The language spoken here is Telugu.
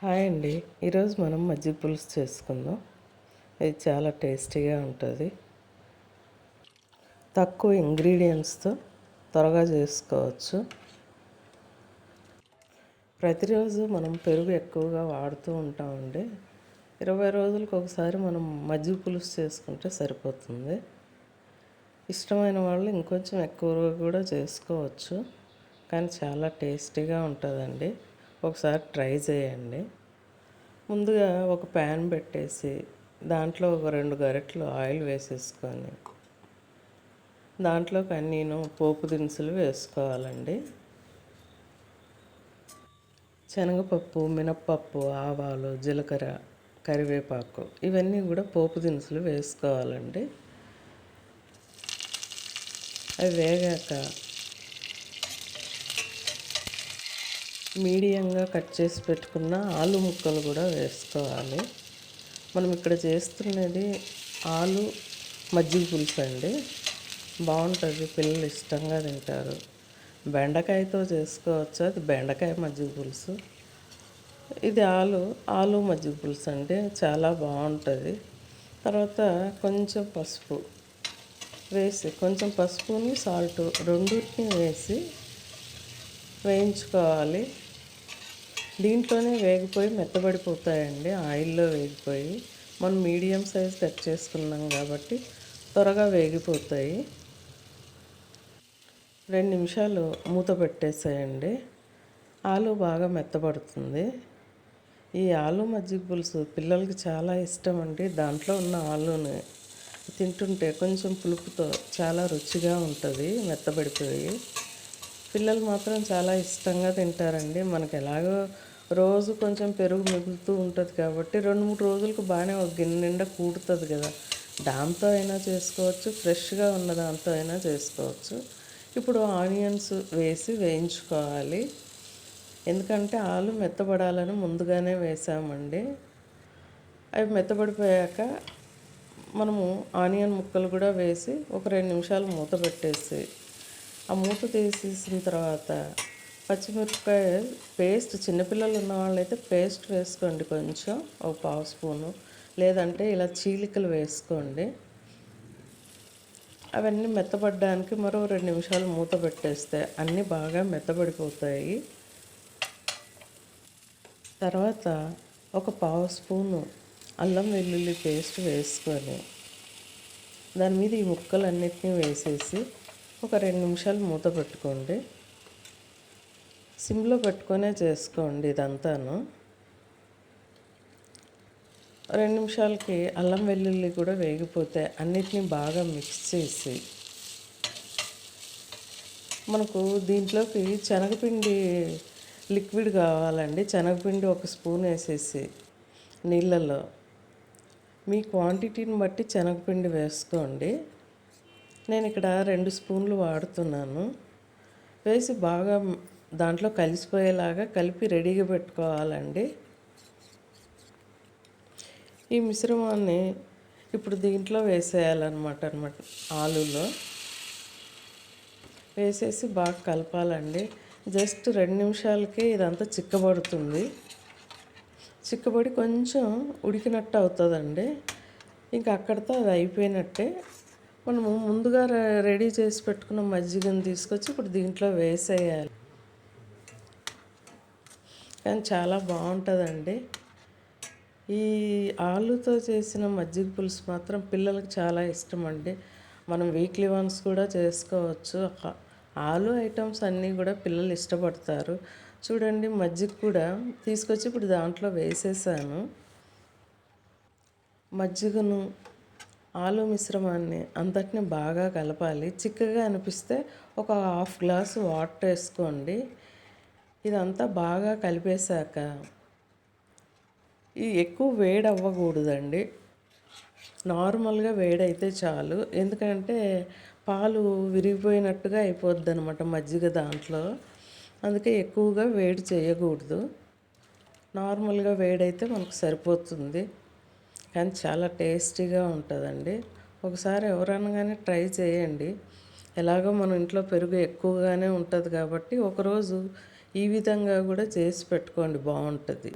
హాయ్ అండి. ఈరోజు మనం మజ్జిగ పులుసు చేసుకుందాం. ఇది చాలా టేస్టీగా ఉంటుంది. తక్కువ ఇంగ్రీడియంట్స్తో త్వరగా చేసుకోవచ్చు. ప్రతిరోజు మనం పెరుగు ఎక్కువగా వాడుతూ ఉంటామండి. ఇరవై రోజులకు ఒకసారి మనం మజ్జిగ పులుసు చేసుకుంటే సరిపోతుంది. ఇష్టమైన వాళ్ళు ఇంకొంచెం ఎక్కువగా కూడా చేసుకోవచ్చు. కానీ చాలా టేస్టీగా ఉంటుందండి. ఒకసారి ట్రై చేయండి. ముందుగా ఒక ప్యాన్ పెట్టేసి దాంట్లో ఒక రెండు గరిటెలు ఆయిల్ వేసేసుకొని దాంట్లోకి అన్నీను పోపు దినుసులు వేసుకోవాలండి. శనగపప్పు మినప్పప్పు ఆవాలు జీలకర్ర కరివేపాకు ఇవన్నీ కూడా పోపు దినుసులు వేసుకోవాలండి. అవి వేగాక మీడియంగా కట్ చేసి పెట్టుకున్న ఆలు ముక్కలు కూడా వేసుకోవాలి. మనం ఇక్కడ చేస్తున్నది ఆలు మజ్జిగ పులుసు అండి. బాగుంటుంది పిల్లలు ఇష్టంగా తింటారు. బెండకాయతో చేసుకోవచ్చు అది బెండకాయ మజ్జిగ పులుసు. ఇది ఆలు ఆలు మజ్జిగ పులుసు అండి చాలా బాగుంటుంది. తర్వాత కొంచెం పసుపు వేసి కొంచెం పసుపుని సాల్ట్ రెండింటిని వేసి వేయించుకోవాలి. దీంట్లోనే వేగిపోయి మెత్తబడిపోతాయండి ఆయిల్లో వేగిపోయి. మనం మీడియం సైజ్ కట్ చేసుకున్నాం కాబట్టి త్వరగా వేగిపోతాయి. రెండు నిమిషాలు మూత పెట్టేసేయండి. ఆలు బాగా మెత్తబడుతుంది. ఈ ఆలు మజ్జిగ పులుసు పిల్లలకి చాలా ఇష్టం అండి. దాంట్లో ఉన్న ఆలుని తింటుంటే కొంచెం పులుపుతో చాలా రుచిగా ఉంటుంది మెత్తబడిపోయి. పిల్లలు మాత్రం చాలా ఇష్టంగా తింటారండి. మనకు ఎలాగో రోజు కొంచెం పెరుగు మిగులుతూ ఉంటుంది కాబట్టి రెండు మూడు రోజులకు బాగానే ఒక గిన్నె నిండా కూడుతుంది కదా. దాంతో అయినా చేసుకోవచ్చు ఫ్రెష్గా ఉన్న దాంతో అయినా చేసుకోవచ్చు. ఇప్పుడు ఆనియన్స్ వేసి వేయించుకోవాలి. ఎందుకంటే ఆలు మెత్తబడాలని ముందుగానే వేసామండి. అవి మెత్తబడిపోయాక మనము ఆనియన్ ముక్కలు కూడా వేసి ఒక రెండు నిమిషాలు మూత పెట్టేసి ఆ మూత తీసేసిన తర్వాత పచ్చిమిరపకాయ పేస్ట్ చిన్నపిల్లలు ఉన్న వాళ్ళైతే పేస్ట్ వేసుకోండి కొంచెం ఒక పావు స్పూను. లేదంటే ఇలా చీలికలు వేసుకోండి. అవన్నీ మెత్తపడడానికి మరో రెండు నిమిషాలు మూత పెట్టేస్తే అన్నీ బాగా మెత్తబడిపోతాయి. తర్వాత ఒక పావు స్పూను అల్లం వెల్లుల్లి పేస్ట్ వేసుకొని దాని మీద ఈ ముక్కలన్నిటినీ వేసేసి ఒక రెండు నిమిషాలు మూత పెట్టుకోండి. సిమ్లో పెట్టుకొనే చేసుకోండి ఇదంతాను. రెండు నిమిషాలకి అల్లం వెల్లుల్లి కూడా వేగిపోతే అన్నిటినీ బాగా మిక్స్ చేసి మనకు దీంట్లోకి శనగపిండి లిక్విడ్ కావాలండి. శనగపిండి ఒక స్పూన్ వేసేసి నీళ్ళలో మీ క్వాంటిటీని బట్టి శనగపిండి వేసుకోండి. నేను ఇక్కడ రెండు స్పూన్లు వాడుతున్నాను. వేసి బాగా దాంట్లో కలిసిపోయేలాగా కలిపి రెడీగా పెట్టుకోవాలండి. ఈ మిశ్రమాన్ని ఇప్పుడు దీంట్లో వేసేయాలన్నమాట అనమాట ఆలులో. వేసేసి బాగా కలపాలండి. జస్ట్ రెండు నిమిషాలకే ఇదంతా చిక్కబడుతుంది. చిక్కబడి కొంచెం ఉడికినట్టు అవుతుందండి. ఇంకా అక్కడితో అది అయిపోయినట్టే. మనము ముందుగా రెడీ చేసి పెట్టుకున్న మజ్జిగను తీసుకొచ్చి ఇప్పుడు దీంట్లో వేసేయాలి. కానీ చాలా బాగుంటుందండి. ఈ ఆలుతో చేసిన మజ్జిగ పులుసు మాత్రం పిల్లలకు చాలా ఇష్టం అండి మనం వీక్లీ వన్స్ కూడా చేసుకోవచ్చు. ఆలు ఐటమ్స్ అన్నీ కూడా పిల్లలు ఇష్టపడతారు. చూడండి మజ్జిగ కూడా తీసుకొచ్చి ఇప్పుడు దాంట్లో వేసేసాను. మజ్జిగను ఆలు మిశ్రమాన్ని అంతటిని బాగా కలపాలి. చిక్కగా అనిపిస్తే ఒక హాఫ్ గ్లాస్ వాటర్ వేసుకోండి. ఇదంతా బాగా కలిపేశాక ఈ ఎక్కువ వేడి అవ్వకూడదండి నార్మల్గా వేడైతే చాలు. ఎందుకంటే పాలు విరిగిపోయినట్టుగా అయిపోద్ది అనమాట మజ్జిగ దాంట్లో. అందుకే ఎక్కువగా వేడి చేయకూడదు. నార్మల్గా వేడైతే మనకు సరిపోతుంది. కానీ చాలా టేస్టీగా ఉంటుందండి. ఒకసారి ఎవరైనా కానీ ట్రై చేయండి. ఎలాగో మన ఇంట్లో పెరుగు ఎక్కువగానే ఉంటుంది కాబట్టి ఒకరోజు ఈ విధంగా కూడా చేసి పెట్టుకోండి బాగుంటుంది.